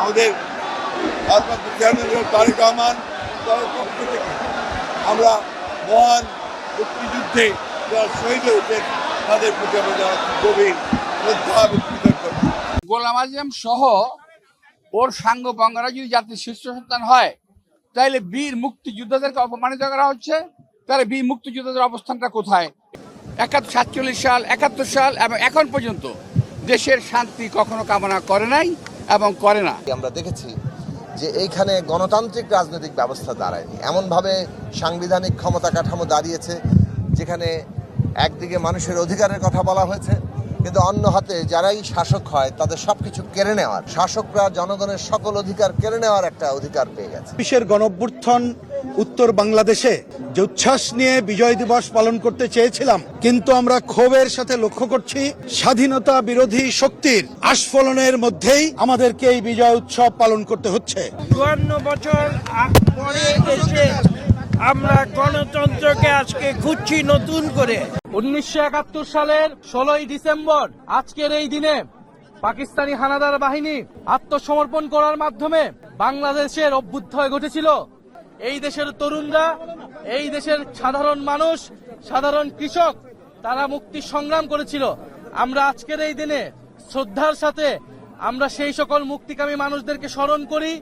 আমাদের চেয়ারম্যান তারেক রহমান আমরা মহান মুক্তিযুদ্ধে যারা শহীদ হয়েছেন, তাদের প্রতি আমরা গভীর শ্রদ্ধা এবং গোলাম আজম সহ ওর সাঙ্গ বঙ্গরা যদি জাতির শীর্ষ সন্তান হয় তাহলে বীর মুক্তিযোদ্ধাদেরকে অপমানিত করা হচ্ছে। তাহলে বীর মুক্তিযোদ্ধাদের অবস্থানটা কোথায়? একাত্তর সাতচল্লিশ সাল, একাত্তর সাল এবং এখন পর্যন্ত দেশের শান্তি কখনো কামনা করে নাই। এবং করে না। আমরা দেখেছি যে এইখানে গণতান্ত্রিক রাজনৈতিক ব্যবস্থা দাঁড়ায়নি। এমনভাবে সাংবিধানিক ক্ষমতা কাঠামো দাঁড়িয়েছে যেখানে একদিকে মানুষের অধিকারের কথা বলা হয়েছে কিন্তু অন্য হাতে যারাই শাসক হয় তাদের সবকিছু কেড়ে নেওয়ার শাসকরা জনগণের সকল অধিকার কেড়ে নেওয়ার একটা অধিকার পেয়ে গেছে। বিশ্বের গণঅভ্যুত্থান উত্তর বাংলাদেশে যে উচ্ছ্বাস নিয়ে বিজয় দিবস পালন করতে চেয়েছিলাম কিন্তু আমরা ক্ষোভের সাথে লক্ষ্য করছি স্বাধীনতা বিরোধী শক্তির আস্ফলনের মধ্যেই আমাদেরকে এই বিজয় উৎসব পালন করতে হচ্ছে। চুয়ান্ন বছর পরে এসে আমরা গণতন্ত্রকে আজকে খুঁজছি নতুন করে। উনিশশো একাত্তর সালের ষোলোই ডিসেম্বর, আজকের এই দিনে পাকিস্তানি হানাদার বাহিনী আত্মসমর্পণ করার মাধ্যমে বাংলাদেশের অভ্যুদয় ঘটেছিল। এই দেশের তরুণরা, এই দেশের সাধারণ মানুষ, সাধারণ কৃষক, তারা মুক্তি সংগ্রাম করেছিল। আমরা আজকের এই দিনে শ্রদ্ধার সাথে আমরা সেই সকল মুক্তিকামী মানুষদেরকে স্মরণ করি।